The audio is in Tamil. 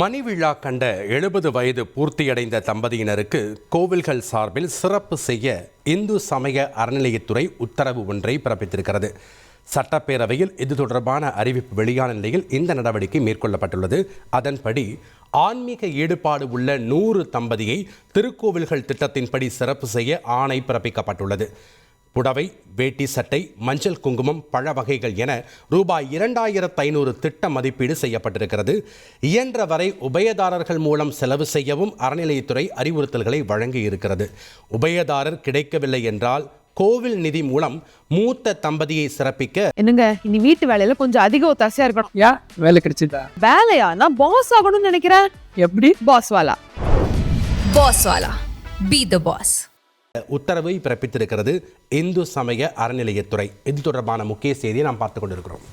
மணி விழா கண்ட எழுபது வயது பூர்த்தியடைந்த தம்பதியினருக்கு கோவில்கள் சார்பில் சிறப்பு செய்ய இந்து சமய அறநிலையத்துறை உத்தரவு ஒன்றை பிறப்பித்திருக்கிறது. சட்டப்பேரவையில் இது தொடர்பான அறிவிப்பு வெளியான நிலையில் இந்த நடவடிக்கை மேற்கொள்ளப்பட்டுள்ளது. அதன்படி ஆன்மீக ஈடுபாடு உள்ள நூறு தம்பதியை திருக்கோவில்கள் திட்டத்தின்படி சிறப்பு செய்ய ஆணை பிறப்பிக்கப்பட்டுள்ளது. புடவை வேட்டி சட்டை மஞ்சள் குங்குமம் பழ வகைகள் என ரூபாய் இரண்டாயிரத்து ஐநூறு திட்ட மதிப்பீடு செய்யப்பட்டிருக்கிறது. இயன்ற வரை உபயதாரர்கள் மூலம் செலவு செய்யவும் அறநிலையத்துறை அறிவுறுத்தல்களை வழங்கி இருக்கிறது உபயதாரர் கிடைக்கவில்லை என்றால் கோவில் நிதி மூலம் மூத்த தம்பதியை சிறப்பிக்க என்னங்க இனி வீட்டு வேலையில கொஞ்சம் அதிக ஒத்தாசையா இருக்கணும். யா வேலை கிடைச்சதா? வேலையா நான் பாஸ் ஆகணும்னு நினைக்கிறேன். எப்படி? பாஸ் வாலா. பாஸ் வாலா. பி த பாஸ் உத்தரவை பிறப்பித்திருக்கிறது இந்து சமய அறநிலையத்துறை. இது தொடர்பான முக்கிய செய்தியை நாம் பார்த்து கொண்டிருக்கிறோம்.